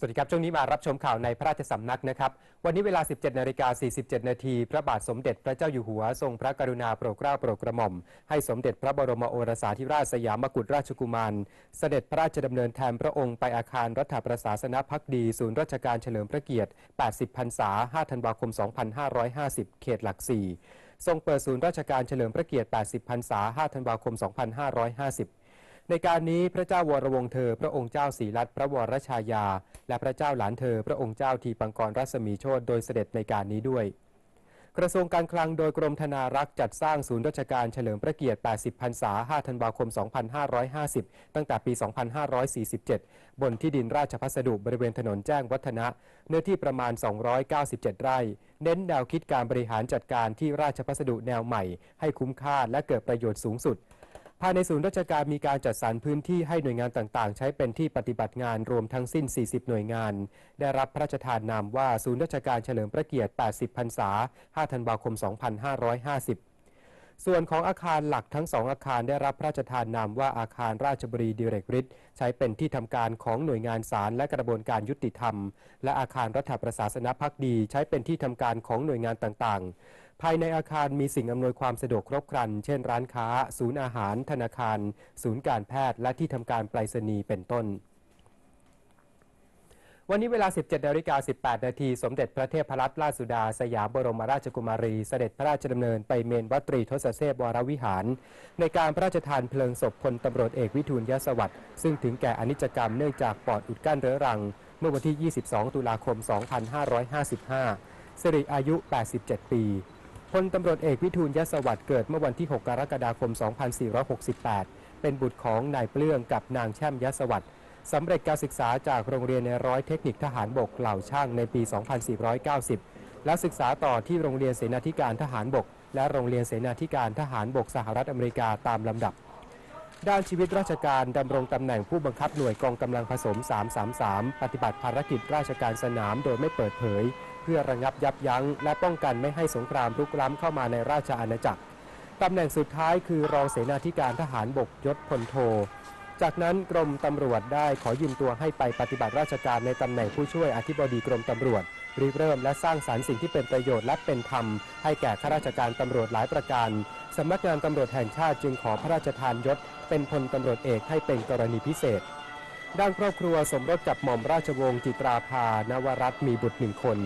สวัสดีครับ ช่วงนี้มารับชมข่าวในพระราชสำนักนะครับ วันนี้เวลา 17นาฬิกา47 นาที พระบาทสมเด็จพระเจ้าอยู่หัว ทรงพระกรุณาโปรดเกล้าโปรดกระหม่อม ให้สมเด็จพระบรมโอรสาธิราชสยามกุฎราชกุมาร เสด็จพระราชดำเนินแทนพระองค์ไปอาคารรัฐประศาสนพักดี ศูนย์ราชการเฉลิมพระเกียรติ 80 พรรษา 5 ธันวาคม 2550 เขตหลัก 4 ทรงเปิดศูนย์ราชการเฉลิมพระเกียรติ 80 พรรษา 5 ธันวาคม 2550 ในการนี้พระเจ้าวรวงเธอ พระองค์เจ้าศรีรัตน์พระวรชายา และพระเจ้าหลานเธอ พระองค์เจ้าทีปังกรรัศมีโชตโดยเสด็จในการนี้ด้วย กระทรวงการคลังโดยกรมธนารักษ์จัดสร้างศูนย์ราชการเฉลิมพระเกียรติ 80 พรรษา 5 ธันวาคม 2550 ตั้งแต่ปี 2547 บนที่ดินราชพัสดุบริเวณถนนแจ้งวัฒนะ เนื้อที่ประมาณ 297 ไร่ เน้นแนวคิดการบริหารจัดการที่ราชพัสดุแนวใหม่ ให้คุ้มค่าและเกิดประโยชน์สูงสุด ภายในศูนย์ราชการมีการจัดสรรพื้นที่ให้หน่วยงานต่างๆ ใช้เป็นที่ปฏิบัติงานรวมทั้งสิ้น 40 หน่วยงาน ได้รับพระราชทานนามว่าศูนย์ราชการเฉลิมพระเกียรติ 80 พรรษา 5 ธันวาคม 2550 ส่วนของอาคารหลักทั้งสองอาคารได้รับพระราชทานนามว่าอาคารราชบุรีดิเรกฤทธิ์ใช้เป็นที่ทำการของหน่วยงานศาลและกระบวนการยุติธรรม และอาคารรัฐประศาสนพักดี ใช้เป็นที่ทำการของหน่วยงานต่างๆ ภายในอาคารมีสิ่งอำนวยความสะดวกครบครัน เช่นร้านค้า ศูนย์อาหาร ธนาคาร ศูนย์การแพทย์และที่ทำการไปรษณีย์เป็นต้น วันนี้เวลา 17นาฬิกา18 นาที สมเด็จพระเทพรัตนราชสุดา สยามบรมราชกุมารี เสด็จพระราชดำเนินไปเมนวัตรีทศเสพวรวิหาร ในการพระราชทานเพลิงศพพลตำรวจเอกวิทูลยศวัตรซึ่งถึงแก่อนิจกรรมเนื่องจากปอดอุดกั้นเรื้อรัง เมื่อวันที่ 22 ตุลาคม 2555สิริอายุ 87 ปี พลตำรวจเอกวิทูลยศวัตรเกิดเมื่อวันที่ 6 กรกฎาคม 2468 เป็นบุตรของนายเปลื้องกับนางแช่มยศวัตรสำเร็จการศึกษาจากโรงเรียนในร้อยเทคนิคทหารบกเหล่าช่างในปี 2490 และศึกษาต่อที่โรงเรียนเสนาธิการทหารบก และโรงเรียนเสนาธิการทหารบกสหรัฐอเมริกาตามลำดับ ด้านชีวิตราชการดำรงตำแหน่งผู้บังคับหน่วยกองกำลังผสม 333 ปฏิบัติภารกิจราชการสนามโดยไม่เปิดเผย พื่อระงับยับยั้ง และป้องกันไม่ให้สงครามรุกล้ำเข้ามาในราชอาณาจักรตำแหน่งสุดท้ายคือรองเสนาธิการทหารบกยศพลโท จากนั้นกรมตำรวจได้ขอยืมตัวให้ไปปฏิบัติราชการในตำแหน่งผู้ช่วยอธิบดีกรมตำรวจริเริ่มและสร้างสารรค์สิ่งที่เป็นประโยชน์และเป็นธรรม ให้แก่ข้าราชการตำรวจหลายประการสำนักงานตำรวจแห่งชาติจึงขอพระราชทานยศ เป็นพลตำรวจเอกให้เป็นกรณีพิเศษ ด้านครอบครัวสมรสกับหม่อมราชวงศ์จิตราภานวรัตน์มีบุตรหนึ่งคน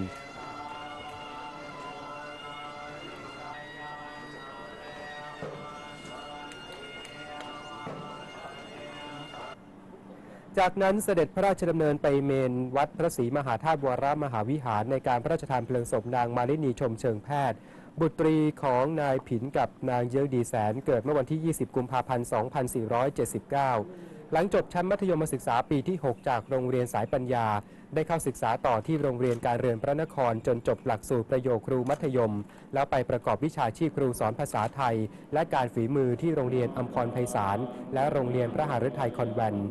จากนั้นเสด็จพระราชดำเนินไปเมนวัดพระศรีมหาธาตุวรมหาวิหารในการพระราชทานเพลิงศพนางมาลินีชมเชิงแพทย์ บุตรีของนายผินกับนางเยื้องดีแสน เกิดเมื่อวันที่ 20 กุมภาพันธ์ 2479 หลังจบชั้นมัธยมศึกษาปีที่ 6 จากโรงเรียนสายปัญญา ได้เข้าศึกษาต่อที่โรงเรียนการเรียนพระนครจนจบหลักสูตรประโยคครูมัธยม แล้วไปประกอบวิชาชีพครูสอนภาษาไทย และการฝีมือที่โรงเรียนอัมพรไพศาลและโรงเรียนพระหฤทัยคอนแวนต์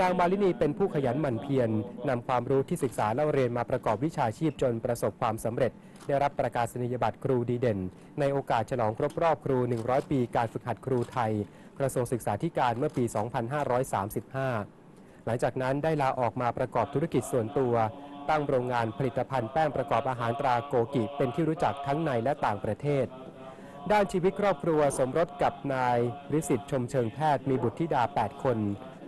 นางมาลินีเป็นผู้ขยันหมั่นเพียรนำความรู้ที่ศึกษาเล่าเรียนมาประกอบวิชาชีพจนประสบความสำเร็จ ได้รับประกาศนียบัตรครูดีเด่น ในโอกาสฉลองครบรอบครู 100 ปีการฝึกหัดครูไทย กระทรวงศึกษาธิการเมื่อปี 2535 หลังจากนั้นได้ลาออกมาประกอบธุรกิจส่วนตัว ตั้งโรงงานผลิตภัณฑ์แป้งประกอบอาหารตราโกกิ เป็นที่รู้จักทั้งในและต่างประเทศด้านชีวิตครอบครัวสมรสกับนายริสิทธิ์ชมเชิงแพทย์มีบุตรธิดา 8 คน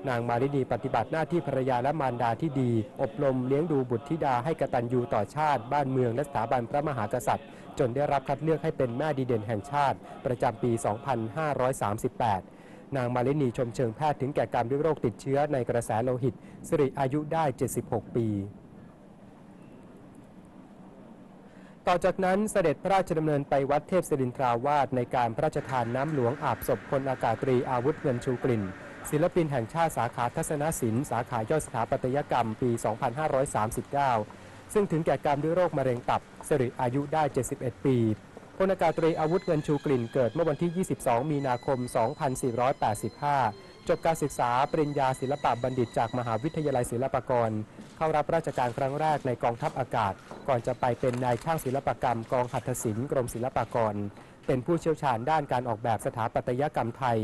นางมารินีปฏิบัติหน้าที่ภรรยาและมารดาที่ดี อบรมเลี้ยงดูบุตรธิดาให้กตัญญูต่อชาติ บ้านเมืองและสถาบันพระมหากษัตริย์ จนได้รับคัดเลือกให้เป็นแม่ดีเด่นแห่งชาติ ประจำปี 2538นางมารินีชมเชิงแพทย์ถึงแก่กรรมด้วยโรคติดเชื้อในกระแสโลหิต สิริอายุได้ 76 ปี ต่อจากนั้นเสด็จพระราชดำเนินไปวัดเทพศิรินทราวาสในการพระราชทานน้ำหลวงอาบศพพลอากาศตรีอาวุธเงินชูกลิ่น ศิลปินแห่งชาติสาขาทัศนศิลป์สาขาย่อยสถาปัตยกรรมปี 2539 ซึ่งถึงแก่กรรมด้วยโรคมะเร็งตับสิริอายุได้ 71 ปีพลอากาศตรีอาวุธเงินชูกลิ่นเกิดเมื่อวันที่ 22 มีนาคม 2485 จบการศึกษาปริญญาศิลปะบัณฑิตจากมหาวิทยาลัยศิลปากร เข้ารับราชการครั้งแรกในกองทัพอากาศ ก่อนจะไปเป็นนายช่างศิลปกรรมกองหัตถศิลป์กรมศิลปากร เป็นผู้เชี่ยวชาญด้านการออกแบบสถาปัตยกรรมไทย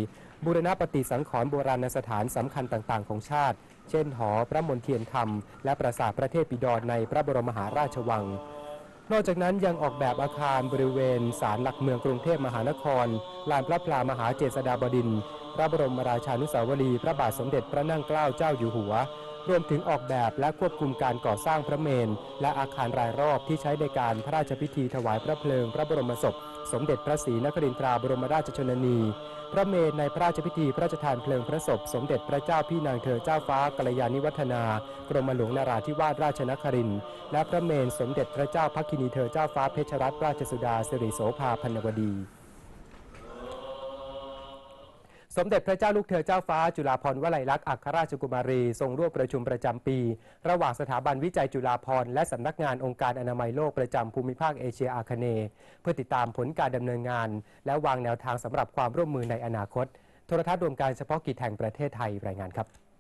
บูรณปฏิสังขรณ์โบราณสถานสำคัญต่างๆ ของชาติ เช่นหอพระมนเทียนธรรม และปราสาทพระเทพบิดรในพระบรมมหาราชวัง นอกจากนั้นยังออกแบบอาคารบริเวณศาลหลักเมืองกรุงเทพมหานคร ลานพระพลามหาเจษฎาบดินทร์พระบรมราชานุสาวรีย์พระบาทสมเด็จพระนั่งเกล้าเจ้าอยู่หัว รวมถึงออกแบบและควบคุมการก่อสร้างพระเมนและอาคารรายรอบที่ใช้ในการพระราชพิธีถวายพระเพลิง พระบรมศพ สมเด็จพระศรีนครินทราบรมราชชนนี พระเมนในพระราชพิธีพระราชทานเพลิงพระศพ สมเด็จพระเจ้าพี่นางเธอเจ้าฟ้ากัลยาณิวัฒนา กรมหลวงนาราธิวาสราชนครินทร์และพระเมนสมเด็จพระเจ้าพักคินีเธอเจ้าฟ้าเพชรรัตนราชสุดาสิริโสภาพันวดี สมเด็จพระเจ้าลูกเธอเจ้าฟ้าจุฬาภรณ์วลัยลักษณ์อัครราชกุมารี ทรงร่วมประชุมประจำปี ระหว่างสถาบันวิจัยจุฬาภรณ์และสำนักงานองค์การอนามัยโลกประจำภูมิภาคเอเชียอาคเนย์เพื่อติดตามผลการดำเนินงาน และวางแนวทางสำหรับความร่วมมือในอนาคต โทรทัศน์รวมการเฉพาะกิจแห่งประเทศไทยรายงานครับ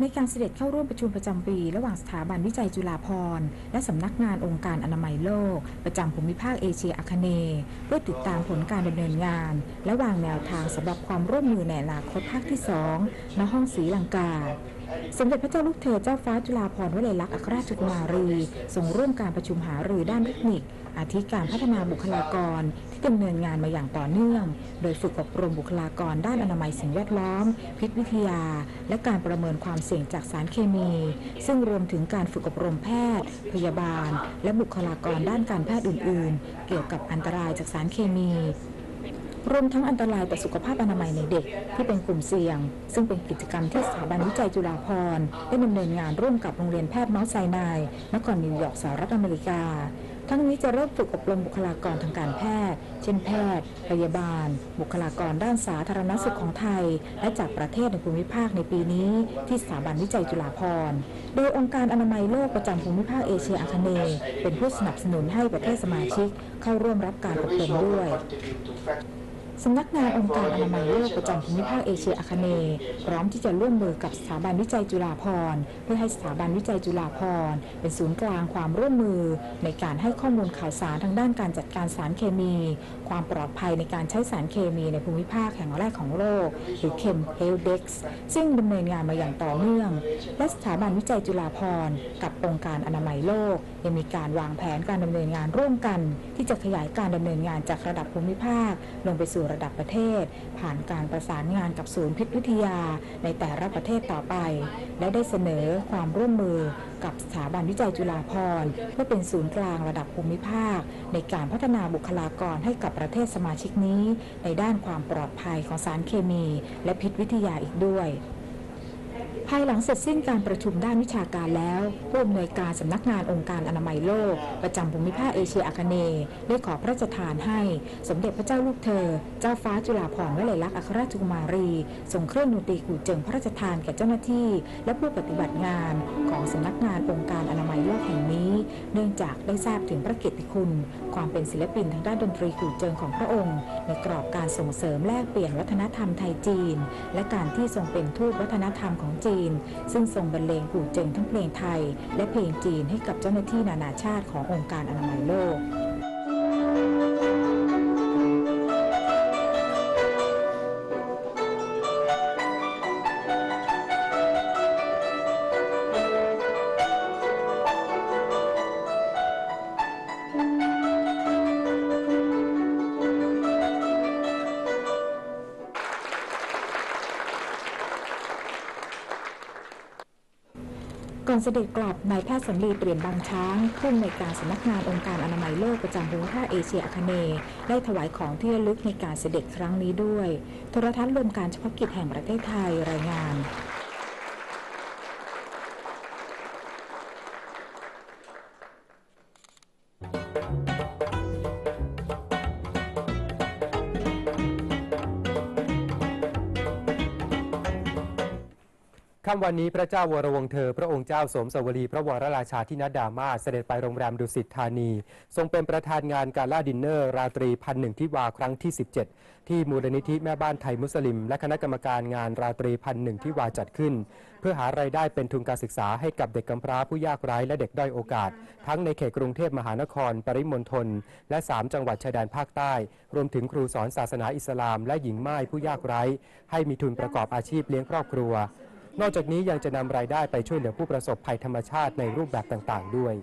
ในการเสด็จเข้าร่วมประชุมประจำปี ระหว่างสถาบันวิจัยจุฬาภรณ์และสำนักงานองค์การอนามัยโลก ประจำภูมิภาคเอเชียอาคเนย์เพื่อติดตามผลการดำเนินงาน และวางแนวทางสำหรับความร่วมมือในอนาคตภาคที่ 2 ณ ห้องสีลังกา สมเด็จพระเจ้าลูกเธอเจ้าฟ้าจุฬาภรณ์วลัยลักษณ์อัครราชกุมารีทรงร่วมการประชุมหารือด้านเทคนิค อาทิการพัฒนาบุคลากร ที่ดำเนินงานมาอย่างต่อเนื่อง โดยฝึกอบรมบุคลากรด้านอนามัยสิ่งแวดล้อม พิษวิทยา และการประเมินความเสี่ยงจากสารเคมี ซึ่งรวมถึงการฝึกอบรมแพทย์ พยาบาล และบุคลากรด้านการแพทย์อื่น ๆ เกี่ยวกับอันตรายจากสารเคมี รวมทั้งอันตรายต่อสุขภาพอนามัยในเด็กที่เป็นกลุ่มเสี่ยง ซึ่งเป็นกิจกรรมที่สถาบันวิจัยจุฬาภรณ์ได้ดำเนินงานร่วมกับโรงเรียนแพทย์เมาส์ไซนายนครนิวยอร์กสหรัฐอเมริกา ทั้งนี้จะเริ่มฝึกอบรมบุคลากรทางการแพทย์ เช่นแพทย์ พยาบาล บุคลากรด้านสาธารณสุขของไทย และจากประเทศในภูมิภาคในปีนี้ ที่สถาบันวิจัยจุฬาภรณ์โดยองค์การอนามัยโลกประจำภูมิภาคเอเชียอาคเนย์เป็นผู้สนับสนุนให้ประเทศสมาชิกเข้าร่วมรับการอบรมด้วย สำนักงานองค์การอนามัยโลกประจำภูมิภาคเอเชียอาคเนย์พร้อมที่จะร่วมมือกับสถาบันวิจัยจุฬาภรณ์เพื่อให้สถาบันวิจัยจุฬาภรณ์เป็นศูนย์กลางความร่วมมือ ในการให้ข้อมูลข่าวสารทางด้านการจัดการสารเคมี ความปลอดภัยในการใช้สารเคมีในภูมิภาคแห่งแรกของโลก หรือเคมเฮลเด็กซ์ซึ่งดำเนินงานมาอย่างต่อเนื่อง และสถาบันวิจัยจุฬาภรณ์กับองค์การอนามัยโลกยังมีการวางแผนการดำเนินงานร่วมกัน ที่จะขยายการดำเนินงานจากระดับภูมิภาคลงไปสู่ระดับประเทศ ผ่านการประสานงานกับศูนย์พิษวิทยาในแต่ละประเทศต่อไป และได้เสนอความร่วมมือกับสถาบันวิจัยจุฬาภรณ์เพื่อเป็นศูนย์กลางระดับภูมิภาค ในการพัฒนาบุคลากรให้กับประเทศสมาชิกนี้ ในด้านความปลอดภัยของสารเคมี และพิษวิทยาอีกด้วย ภายหลังเสร็จสิ้นการประชุมด้านวิชาการแล้ว ผู้อำนวยการสำนักงานองค์การอนามัยโลก ประจำภูมิภาคเอเชียอาคเนย์ได้ขอพระราชทานให้ สมเด็จพระเจ้าลูกเธอ เจ้าฟ้าจุฬาภรณ์วลัยลักษณ์อัครราชกุมารีส่งเครื่องดนตรีกู่เจิงพระราชทานแก่เจ้าหน้าที่ และผู้ปฏิบัติงานของสำนักงานองค์การอนามัยโลกแห่งนี้ เนื่องจากได้ทราบถึงพระเกียรติคุณ ความเป็นศิลปินทางด้านดนตรีกู่เจิงของพระองค์ ในกรอบการส่งเสริมแลกเปลี่ยนวัฒนธรรมไทยจีน และการที่ทรงเป็นทูตวัฒนธรรมของจีนซึ่งทรงบรรเลงกู่เจิงทั้งเพลงไทย และเพลงจีนให้กับเจ้าหน้าที่นานาชาติขององค์การอนามัยโลก สด็จกลับนายแพทย์สำลีเปลี่ยนบางช้างผู้อำนวยการสำนักงานองค์การอนามัยโลกประจำภูมิภาคเอเชียอาคเนย์ได้ถวายของที่ระลึกในการเสด็จครั้งนี้ด้วย โทรทัศน์รวมการเฉพาะกิจแห่งประเทศไทยรายงาน ค่ำวันนี้พระเจ้าวรวงเธอ พระองค์เจ้าสมสวลีพระวรราชาธินดามาเสด็จไปโรงแรมดุสิตธานี ทรงเป็นประธานงานการล่าดินเนอร์ ราตรีพันหนึ่งที่วาครั้งที่ 17 ที่มูลนิธิแม่บ้านไทยมุสลิม และคณะกรรมการงานราตรีพันหนึ่งที่วาจัดขึ้น เพื่อหารายได้เป็นทุนการศึกษาให้กับเด็กกำพร้าผู้ยากไร้และเด็กด้อยโอกาส ทั้งในเขตกรุงเทพมหานคร ปริมณฑลและ 3 จังหวัดชายแดนภาคใต้ รวมถึงครูสอนศาสนาอิสลาม และหญิงม่ายผู้ยากไร้ ให้มีทุนประกอบอาชีพเลี้ยงครอบครัว นอกจากนี้ยังจะนำรายได้ไปช่วยเหลือผู้ประสบภัยธรรมชาติในรูปแบบต่างๆ ด้วย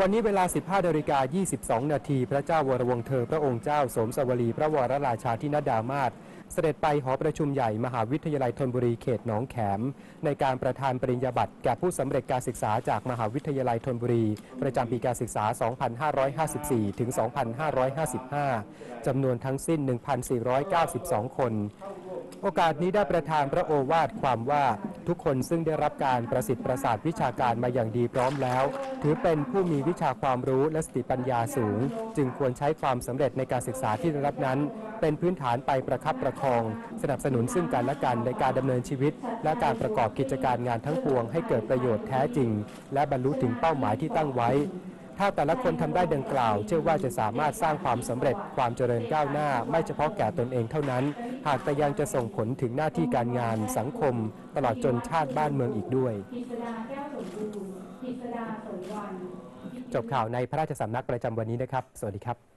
วันนี้เวลา 15นาฬิกา22 นาที พระเจ้าวรวงเธอพระองค์เจ้า สมสวลีพระวรราชาธินดามาศ เสด็จไปหอประชุมใหญ่มหาวิทยาลัยธนบุรีเขตหนองแขม ในการประทานปริญญาบัตรแก่ผู้สำเร็จการศึกษาจากมหาวิทยาลัยธนบุรี ประจำปีการศึกษา 2554 ถึง 2555 จำนวนทั้งสิ้น 1,492 คน โอกาสนี้ได้ประทานพระโอวาทความว่า ทุกคนซึ่งได้รับการประสิทธิ์ประสาทวิชาการมาอย่างดีพร้อมแล้ว ถือเป็นผู้มีวิชาความรู้และสติปัญญาสูง จึงควรใช้ความสำเร็จในการศึกษาที่ได้รับนั้น เป็นพื้นฐานไปประคับประคอง สนับสนุนซึ่งกันและกันในการดำเนินชีวิต และการประกอบกิจการงานทั้งปวงให้เกิดประโยชน์แท้จริง และบรรลุถึงเป้าหมายที่ตั้งไว้ ถ้าแต่ละคนทำได้ดังกล่าว เชื่อว่าจะสามารถสร้างความสำเร็จความเจริญก้าวหน้า ไม่เฉพาะแก่ตนเองเท่านั้น หากแต่ยังจะส่งผลถึงหน้าที่การงานสังคม ตลอดจนชาติบ้านเมืองอีกด้วย จบข่าวในพระราชสำนักประจำวันนี้นะครับ สวัสดีครับ